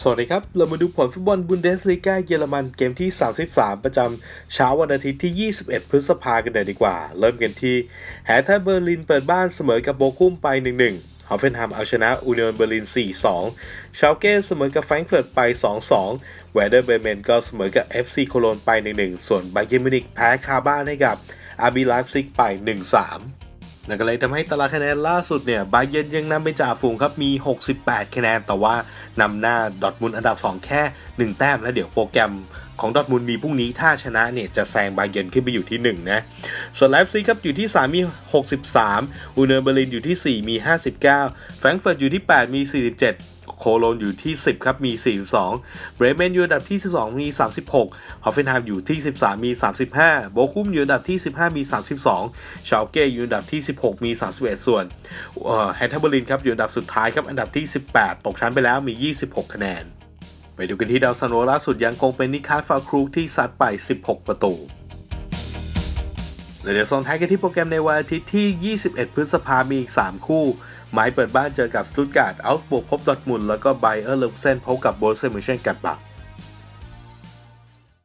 สวัสดีครับ เรามาดูผลฟุตบอลบุนเดสลีกาเยอรมันเกมที่ 33 ประจำเช้าวันอาทิตย์ที่ 21 พฤษภาคมกันเลยดีกว่า เริ่มกันที่แฮร์ท่าเบอร์ลินเปิดบ้านเสมอกับโบคุมไป 1-1ฮอฟเฟนฮัมเอาชนะอูเนียนเบอร์ลิน 4-2 ชาลเก้เสมอกับแฟรงก์เฟิร์ตไป 2-2 แวเดอร์เบร์เมนก็เสมอกับ FC โคโลนไป 1-1 ส่วนไบเยร์นมิวนิกแพ้คาบ้านให้กับอาร์บีไลฟ์ซิกไป 1-3 นั่นก็เลยทำให้ตารางคะแนนล่าสุดเนี่ยบาเยนยังนำไปจ่าฝูงครับมี 68 คะแนน แต่ว่านำหน้าดอทมุนอันดับ 2 แค่ 1 แต้ม และเดี๋ยวโปรแกรม ของดอทมุนด์มีพรุ่งนี้ถ้าชนะเนี่ยจะแซงบาเยนขึ้นไปอยู่ที่ 1 นะ ส่วนไลฟ์ซีครับอยู่ที่ 3 มี 63 อูเนอร์เบอร์ลินอยู่ที่ 4 มี 59 แฟรงก์เฟิร์ตอยู่ที่ 8 มี 47 โคโลนอยู่ที่ 10 ครับมี 42 เบรเมนอยู่อันดับที่ 12 มี 36 ฮอฟเฟนไฮม์อยู่ที่ 13 มี 35 โบคุมอยู่อันดับที่ 15 มี 32 ชาลเก้อยู่อันดับที่ 16 มี 31 ส่วนแฮนเทอร์เบอร์ลินครับอยู่อันดับสุดท้ายครับอันดับที่ 18 ตกชั้นไปแล้วมี 26 คะแนน ไปดูกันที่ดาวซันโวล่าสุดยังคงเป็นนิคาร์ฟาครูกที่ซัดไป 16 ประตูและเดี๋ยวโซนท้ายกันที่โปรแกรมในวันอาทิตย์ที่ 21 พฤษภามีอีก 3 คู่ หมายเปิดบ้านเจอกับสตุตการ์ดอัลส์บวกพบดอทมุนแล้วก็ไบเออร์เลฟเซนพบกับโบลเซมิเชนกัดบัก